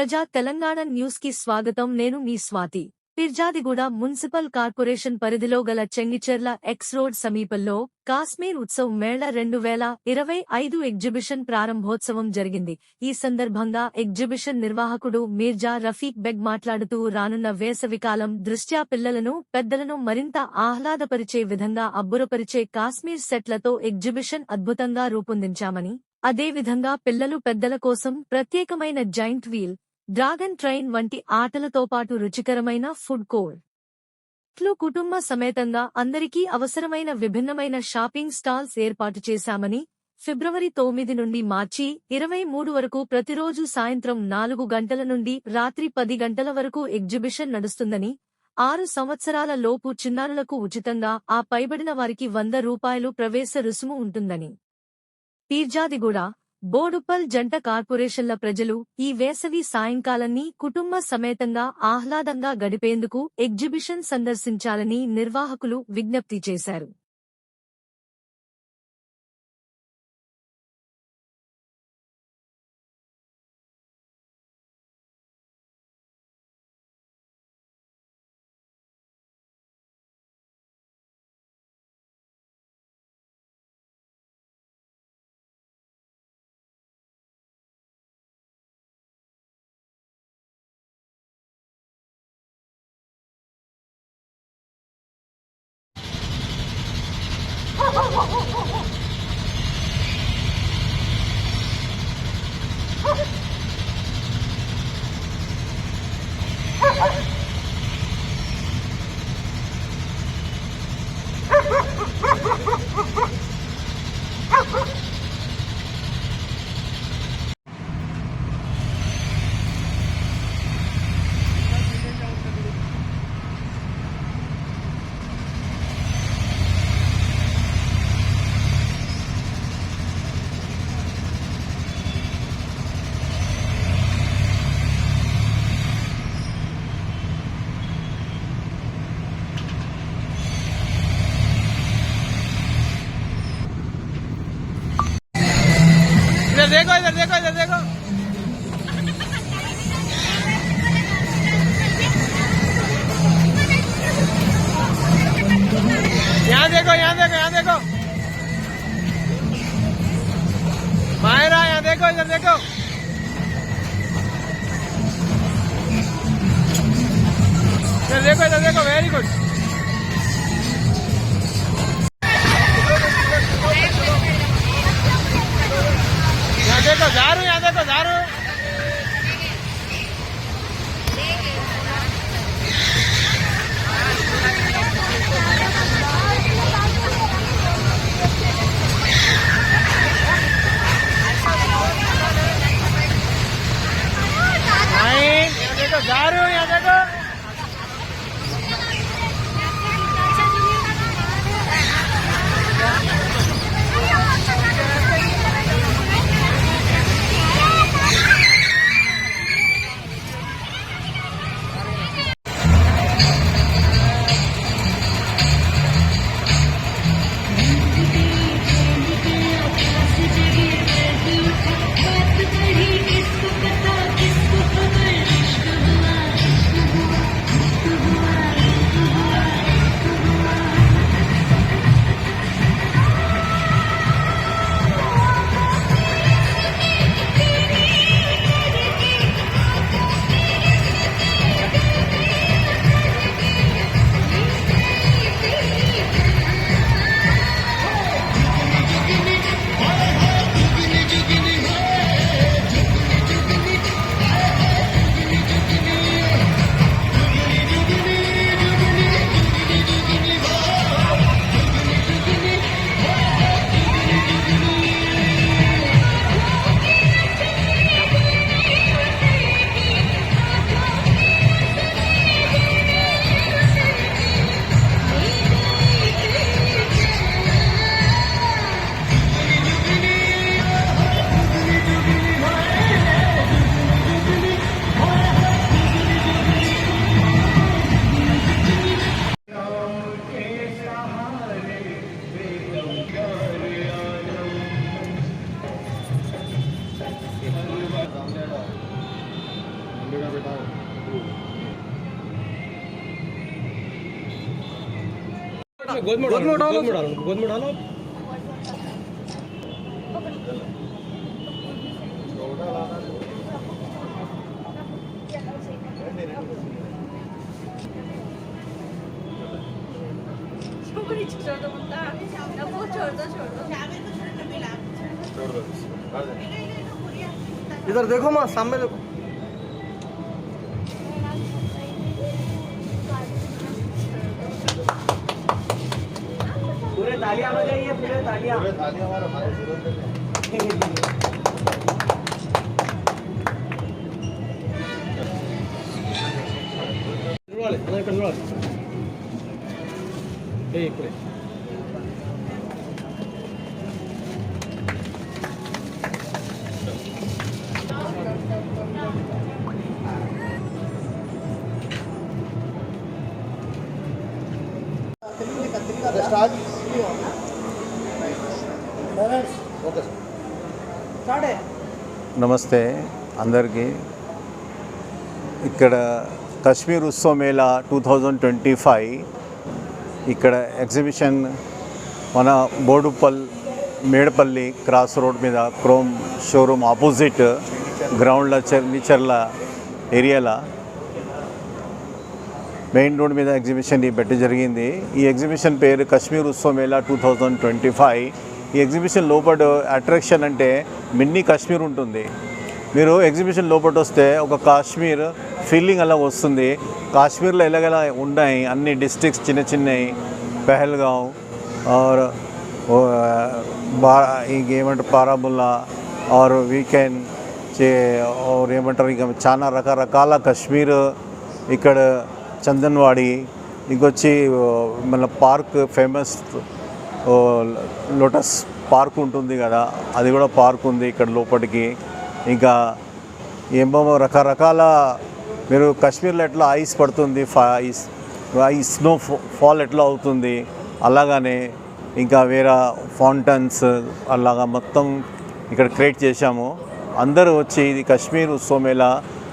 ప్రజా తెలంగాణ న్యూస్కి స్వాగతం. నేను మీ స్వాతి. పిర్జాదిగూడ మున్సిపల్ కార్పొరేషన్ పరిధిలో గల చెంగిచెర్ల ఎక్స్ రోడ్ సమీపంలో కాశ్మీర్ ఉత్సవ్ మేళ రెండు వేల ఇరవై ఐదు ఎగ్జిబిషన్ ప్రారంభోత్సవం జరిగింది. ఈ సందర్భంగా ఎగ్జిబిషన్ నిర్వాహకుడు మీర్జా రఫీక్ బెగ్ మాట్లాడుతూ రానున్న వేసవికాలం దృష్ట్యా పిల్లలను పెద్దలను మరింత ఆహ్లాదపరిచే విధంగా అబ్బురపరిచే కాశ్మీర్ సెట్లతో ఎగ్జిబిషన్ అద్భుతంగా రూపొందించామని అదేవిధంగా పిల్లలు పెద్దల కోసం ప్రత్యేకమైన జైంట్ వీల్ డ్రాగన్ ట్రైన్ వంటి ఆటలతో పాటు రుచికరమైన ఫుడ్ కోర్ట్ ట్లు కుటుంబ సమేతంగా అందరికీ అవసరమైన విభిన్నమైన షాపింగ్ స్టాల్స్ ఏర్పాటు చేశామని ఫిబ్రవరి తొమ్మిది నుండి మార్చి ఇరవై మూడు వరకు ప్రతిరోజు సాయంత్రం నాలుగు గంటల నుండి రాత్రి పది గంటల వరకు ఎగ్జిబిషన్ నడుస్తుందని ఆరు సంవత్సరాల లోపు చిన్నారులకు ఉచితంగా ఆ పైబడిన వారికి వంద రూపాయలు ప్రవేశ రుసుము ఉంటుందని. పీర్జాదిగూడ బోడుపల్ జంట కార్పొరేషన్ల ప్రజలు ఈ వేసవి సాయంకాలాన్ని కుటుంబ సమేతంగా ఆహ్లాదంగా గడిపేందుకు ఎగ్జిబిషన్ సందర్శించాలని నిర్వాహకులు విజ్ఞప్తి చేశారు. Oh! લેજો લેખો લેખો વેરી ગુડ गोद में डालो गोद में डालो गोद में डालो छोड़ दो मुद्दा ना वो छोड़ दो छोड़ दो। इधर देखो माँ सामने देखो। तालियाँ बजाइए पूरे तालियाँ। पूरे तालियाँ हमारे हमारे ज़रूरत है कंट्रोल कंट्रोल एक प्लेट start. నమస్తే అందరికీ. ఇక్కడ Kashmir Utsav Mela two thousand twenty five. ఇక్కడ ఎగ్జిబిషన్ మన బోడుపల్ మేడపల్లి క్రాస్ రోడ్ మీద క్రోమ్ షోరూమ్ ఆపోజిట్ గ్రౌండ్ల నిచర్ల ఏరియాలో. మెయిన్ రోడ్ మీద ఎగ్జిబిషన్ ఈ పెట్టి జరిగింది. ఈ ఎగ్జిబిషన్ పేరు Kashmir Utsav Mela two thousand twenty five ఈ ఎగ్జిబిషన్ లోపల అట్రాక్షన్ అంటే మిన్నీ కాశ్మీర్ ఉంటుంది. మీరు ఎగ్జిబిషన్ లోపల వస్తే ఒక కాశ్మీర్ ఫీలింగ్ అలా వస్తుంది. కాశ్మీర్లో ఎలాగెలా ఉన్నాయి? అన్ని డిస్ట్రిక్ట్స్ చిన్న చిన్నవి పెహల్గాం ఆర్ బా ఇంకేమంటారు పారాబుల్లా ఆర్ వీకెండ్ చే ఏమంటారు ఇంకా చాలా రకరకాల కాశ్మీర్ ఇక్కడ చందన్వాడి ఇంకొచ్చి మన పార్క్ ఫేమస్ లోటస్ పార్క్ ఉంటుంది కదా అది కూడా పార్క్ ఉంది ఇక్కడ లోపలికి ఇంకా ఏమో రకరకాల మీరు కాశ్మీర్లో ఎట్లా ఐస్ పడుతుంది ఐస్ ఐస్ స్నో ఫాల్ ఎట్లా అవుతుంది అలాగనే ఇంకా వేరే ఫౌంటైన్స్ అలాగా మొత్తం ఇక్కడ క్రియేట్ చేశాము. అందరూ వచ్చి ఇది కాశ్మీర్ ఉత్సవం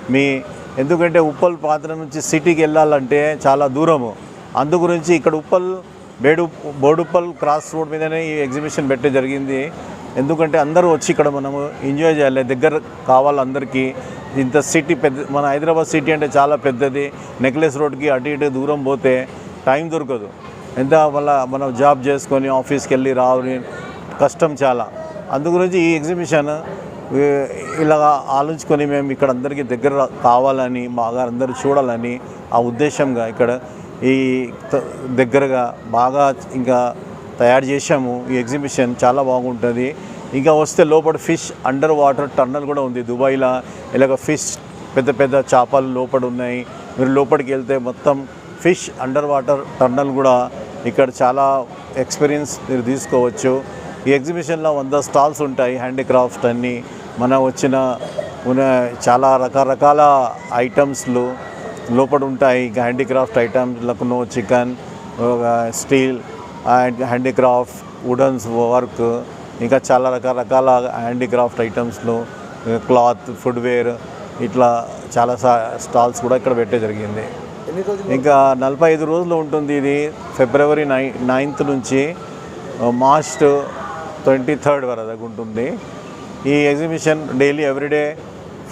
మీ ఎందుకంటే ఉప్పల్ పాత్ర నుంచి సిటీకి వెళ్ళాలంటే చాలా దూరము. అందు గురించి ఇక్కడ ఉప్పల్ బేడు బోడుప్పల్ క్రాస్ రోడ్ మీదనే ఈ ఎగ్జిబిషన్ పెట్టే జరిగింది. ఎందుకంటే అందరూ వచ్చి ఇక్కడ మనము ఎంజాయ్ చేయాలి. దగ్గర కావాలి అందరికీ. ఇంత సిటీ పెద్ద మన హైదరాబాద్ సిటీ అంటే చాలా పెద్దది. నెక్లెస్ రోడ్కి అటు ఇటు దూరం పోతే టైం దొరకదు. ఎంత వల్ల మనం జాబ్ చేసుకొని ఆఫీస్కి వెళ్ళి రావని కష్టం చాలా. అందు గురించి ఈ ఎగ్జిబిషన్ ఇలా ఆలోచించుకొని మేము ఇక్కడ అందరికీ దగ్గర కావాలని బాగా అందరూ చూడాలని ఆ ఉద్దేశంగా ఇక్కడ ఈ త- దగ్గరగా బాగా ఇంకా తయారు చేశాము. ఈ ఎగ్జిబిషన్ చాలా బాగుంటుంది. ఇంకా వస్తే లోపల ఫిష్ అండర్ వాటర్ టర్నల్ కూడా ఉంది దుబాయ్లో. ఇలాగ ఫిష్ పెద్ద పెద్ద చేపలు లోపల ఉన్నాయి. మీరు లోపలికి వెళ్తే మొత్తం ఫిష్ అండర్ వాటర్ టర్నల్ కూడా ఇక్కడ చాలా ఎక్స్పీరియన్స్ మీరు తీసుకోవచ్చు. ఈ ఎగ్జిబిషన్లో వంద స్టాల్స్ ఉంటాయి హ్యాండీక్రాఫ్ట్ అన్నీ. మన వచ్చిన చాలా రకరకాల ఐటమ్స్లు లోపల ఉంటాయి. ఇంకా handicraft items Lucknow chikan steel and handicraft woodens work ఇంకా చాలా రకరకాల హ్యాండీక్రాఫ్ట్ ఐటమ్స్లు క్లాత్ ఫుడ్వేర్ ఇట్లా చాలా స్టాల్స్ కూడా ఇక్కడ పెట్టే జరిగింది. ఇంకా నలభై ఐదు రోజులు ఉంటుంది ఇది. ఫిబ్రవరి నై నైన్త్ నుంచి మార్చ్ ట్వంటీ థర్డ్ వరకు ఉంటుంది. ఈ exhibition daily everyday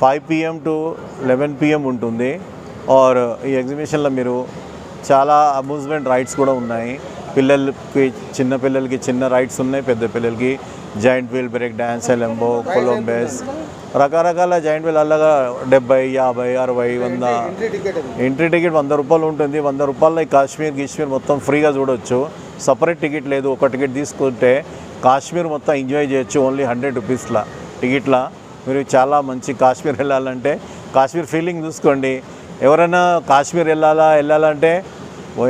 five PM to eleven PM ఉంటుంది. ఆర్ ఈ ఎగ్జిబిషన్లో మీరు చాలా అమ్యూజ్మెంట్ రైడ్స్ కూడా ఉన్నాయి. పిల్లలకి చిన్న పిల్లలకి చిన్న రైడ్స్ ఉన్నాయి. పెద్ద పిల్లలకి జాయింట్ వీల్ బ్రేక్ డ్యాన్స్ ఎలంబో కొలంబస్ రకరకాల జాయింట్ వీల్ అలాగా డెబ్బై యాభై అరవై వంద ఎంట్రీ టికెట్ వంద రూపాయలు ఉంటుంది. వంద రూపాయలు కాశ్మీర్ గిశ్మీర్ మొత్తం ఫ్రీగా చూడొచ్చు. సపరేట్ టికెట్ లేదు. ఒక టికెట్ తీసుకుంటే కాశ్మీర్ మొత్తం ఎంజాయ్ చేయొచ్చు ఓన్లీ హండ్రెడ్ రూపీస్లా టికెట్లా. మీరు చాలా మంచి కాశ్మీర్ వెళ్ళాలంటే కాశ్మీర్ ఫీలింగ్ చూసుకోండి. ఎవరైనా కాశ్మీర్ వెళ్ళాలా వెళ్ళాలంటే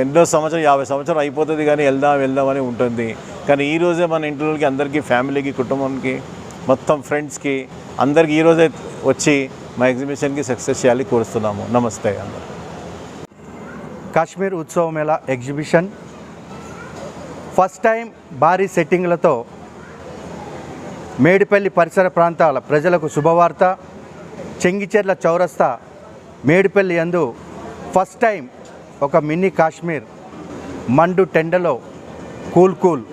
ఎన్నో సంవత్సరం యాభై సంవత్సరం అయిపోతుంది కానీ వెళ్దాం వెళ్దాం అని ఉంటుంది. కానీ ఈరోజే మన ఇంట్లోకి అందరికీ ఫ్యామిలీకి కుటుంబానికి మొత్తం ఫ్రెండ్స్కి అందరికీ ఈరోజే వచ్చి మా ఎగ్జిబిషన్కి సక్సెస్ చేయాలి కోరుస్తున్నాము నమస్తే అందరు. కాశ్మీర్ ఉత్సవ మేళా ఎగ్జిబిషన్ ఫస్ట్ టైం భారీ సెట్టింగ్లతో మేడిపల్లి పరిసర ప్రాంతాల ప్రజలకు శుభవార్త. చెంగిచెర్ల చౌరస్తా మేడిపల్లి యందు ఫస్ట్ టైం ఒక మినీ కాశ్మీర్ మండు టెండలో కూల్ కూల్.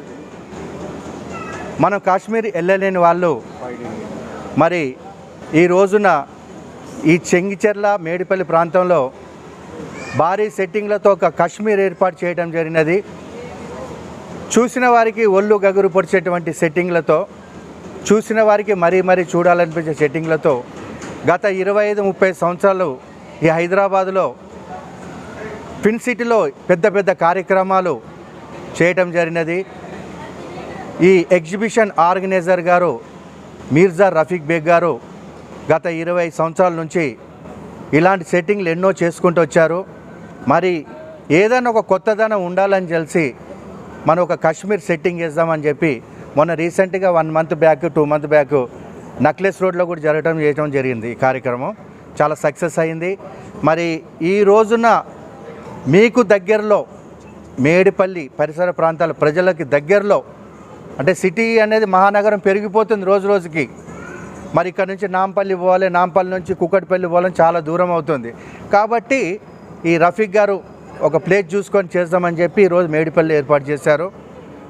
మనం కాశ్మీర్ వెళ్ళలేని వాళ్ళు. మరి ఈ రోజున ఈ చెంగిచెర్ల మేడిపల్లి ప్రాంతంలో భారీ సెట్టింగ్లతో ఒక కాశ్మీర్ ఏర్పాటు చేయడం జరిగినది. చూసిన వారికి ఒళ్ళు గగురు పొడిచేటువంటి సెట్టింగ్లతో చూసిన వారికి మరీ మరీ చూడాలనిపించే సెట్టింగ్లతో గత ఇరవై ఐదు ముప్పై సంవత్సరాలు ఈ హైదరాబాదులో ఫిన్ సిటీలో పెద్ద పెద్ద కార్యక్రమాలు చేయటం జరిగినది. ఈ ఎగ్జిబిషన్ ఆర్గనైజర్ గారు మీర్జా రఫీక్ బేగ్ గారు గత ఇరవై సంవత్సరాల నుంచి ఇలాంటి సెట్టింగ్లు ఎన్నో చేసుకుంటూ వచ్చారు. మరి ఏదైనా ఒక కొత్తదనం ఉండాలని తెలిసి మనం ఒక కాశ్మీర్ సెట్టింగ్ చేద్దామని చెప్పి మొన్న రీసెంట్గా one month back two month back necklace రోడ్లో కూడా జరగడం చేయడం జరిగింది ఈ కార్యక్రమం. చాలా సక్సెస్ అయింది. మరి ఈ రోజున మీకు దగ్గరలో మేడిపల్లి పరిసర ప్రాంతాల ప్రజలకి దగ్గరలో అంటే సిటీ అనేది మహానగరం పెరిగిపోతుంది రోజు రోజుకి. మరి ఇక్కడ నుంచి నాంపల్లి పోవాలి నాంపల్లి నుంచి కుక్కటిపల్లి పోవాలని చాలా దూరం అవుతుంది. కాబట్టి ఈ రఫీక్ గారు ఒక ప్లేస్ చూసుకొని చేద్దామని చెప్పి ఈరోజు మేడిపల్లి ఏర్పాటు చేశారు.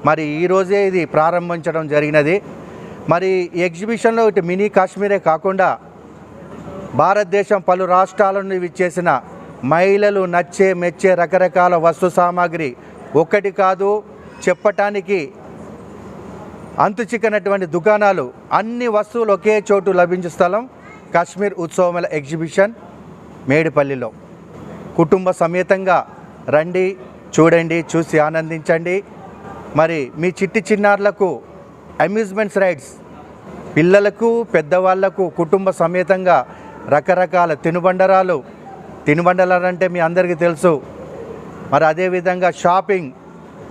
మరి ఈరోజే ఇది ప్రారంభించడం జరిగినది. మరి ఎగ్జిబిషన్లో ఇటు మినీ కాశ్మీరే కాకుండా భారతదేశం పలు రాష్ట్రాల నుండి విచ్చేసిన మహిళలు నచ్చే మెచ్చే రకరకాల వస్తు సామాగ్రి ఒక్కటి కాదు చెప్పటానికి అంతు చిక్కనటువంటి దుకాణాలు అన్ని వస్తువులు ఒకే చోటు లభించే స్థలం కాశ్మీర్ ఉత్సవముల ఎగ్జిబిషన్ మేడిపల్లిలో. కుటుంబ సమేతంగా రండి చూడండి చూసి ఆనందించండి. మరి మీ చిట్టి చిన్నారులకు అమ్యూజ్మెంట్స్ రైడ్స్ పిల్లలకు పెద్దవాళ్ళకు కుటుంబ సమేతంగా రకరకాల తినుబండరాలు. తినుబండరాలు అంటే మీ అందరికీ తెలుసు. మరి అదేవిధంగా షాపింగ్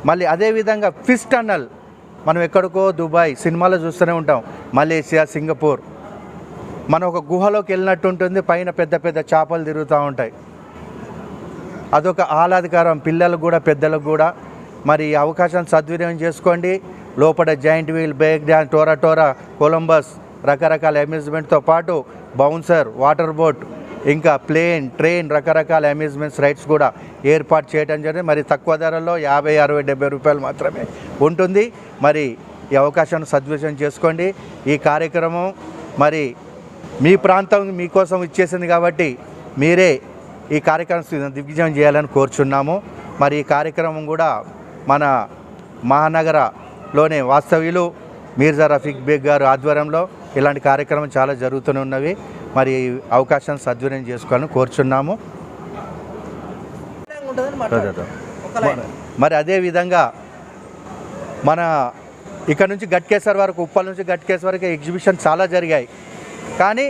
మళ్ళీ అదేవిధంగా ఫిష్ టన్నల్ మనం ఎక్కడికో దుబాయ్ సినిమాలో చూస్తూనే ఉంటాం. Malaysia Singapore. మనం ఒక గుహలోకి వెళ్ళినట్టు ఉంటుంది. పైన పెద్ద పెద్ద చేపలు తిరుగుతూ ఉంటాయి. అదొక ఆహ్లాదకరం పిల్లలకు కూడా పెద్దలకు కూడా. మరి ఈ అవకాశాన్ని సద్వినియోగం చేసుకోండి. లోపల giant wheel break dance Torah Torah Columbus రకరకాల అమ్యూజ్మెంట్తో పాటు బౌన్సర్ వాటర్ బోట్ ఇంకా ప్లేన్ ట్రైన్ రకరకాల అమ్యూజ్మెంట్స్ రైడ్స్ కూడా ఏర్పాటు చేయడం జరిగింది. మరి తక్కువ ధరలో యాభై అరవై డెబ్బై రూపాయలు మాత్రమే ఉంటుంది. మరి ఈ అవకాశాన్ని సద్వినియోగం చేసుకోండి. ఈ కార్యక్రమం మరి మీ ప్రాంతం మీకోసం ఇచ్చేసింది కాబట్టి మీరే ఈ కార్యక్రమం దిగ్విజయం చేయాలని కోరుచున్నాము. మరి ఈ కార్యక్రమం కూడా మన మహానగరలోనే వాస్తవ్యులు మీర్జా రఫీక్ బేగ్ గారు ఆధ్వర్యంలో ఇలాంటి కార్యక్రమం చాలా జరుగుతూనే ఉన్నవి. మరి అవకాశం సద్వినియోగం చేసుకోవాలని కోరుచున్నాము. మరి అదే విధంగా మన ఇక్కడ నుంచి గట్కేశ్వర్ వరకు ఉప్పల్ నుంచి గట్కేశ్వర్ వరకు ఎగ్జిబిషన్ చాలా జరిగాయి. కానీ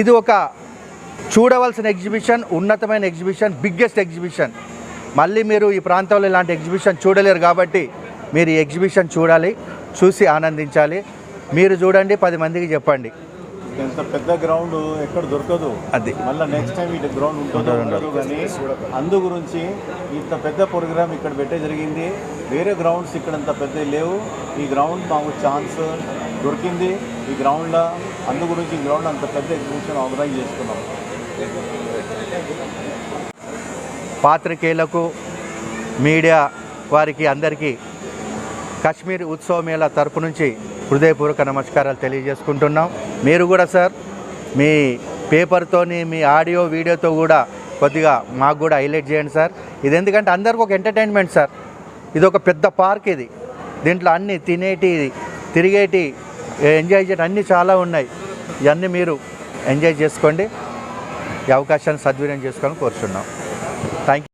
ఇది ఒక చూడవలసిన ఎగ్జిబిషన్ ఉన్నతమైన ఎగ్జిబిషన్ బిగ్గెస్ట్ ఎగ్జిబిషన్ మళ్ళీ మీరు ఈ ప్రాంతంలో ఇలాంటి ఎగ్జిబిషన్ చూడలేరు కాబట్టి మీరు ఈ ఎగ్జిబిషన్ చూడాలి చూసి ఆనందించాలి. మీరు చూడండి పది మందికి చెప్పండి. ఇంత పెద్ద గ్రౌండ్ ఎక్కడ దొరకదు. అది. మళ్ళీ నెక్స్ట్ టైం ఇటు గ్రౌండ్ ఉంటుందో ఉండదు కానీ అందు గురించి ఇంత పెద్ద ప్రోగ్రామ్ ఇక్కడ పెట్టే జరిగింది. వేరే గ్రౌండ్స్ ఇక్కడ అంత పెద్ద లేవు. ఈ గ్రౌండ్ మాకు ఛాన్స్ దొరికింది. ఈ గ్రౌండ్లో అందు గురించి ఈ గ్రౌండ్ అంత పెద్ద ఎగ్జిబిషన్ ఆర్గనైజ్ చేసుకున్నాం. పాత్రికేయులకు మీడియా వారికి అందరికీ కాశ్మీర్ ఉత్సవ మేళా తరపు నుంచి హృదయపూర్వక నమస్కారాలు తెలియజేసుకుంటున్నాం. మీరు కూడా సార్ మీ పేపర్తోని మీ ఆడియో వీడియోతో కూడా కొద్దిగా మాకు కూడా హైలైట్ చేయండి సార్. ఇది ఎందుకంటే అందరికి ఒక ఎంటర్టైన్మెంట్ సార్. ఇది ఒక పెద్ద పార్క్ ఇది. దీంట్లో అన్ని తినేటి తిరిగేటి ఎంజాయ్ చేయడం అన్నీ చాలా ఉన్నాయి. ఇవన్నీ మీరు ఎంజాయ్ చేసుకోండి. ఈ అవకాశాన్ని సద్వినియోగం చేసుకోవాలని కోరుతున్నాం థ్యాంక్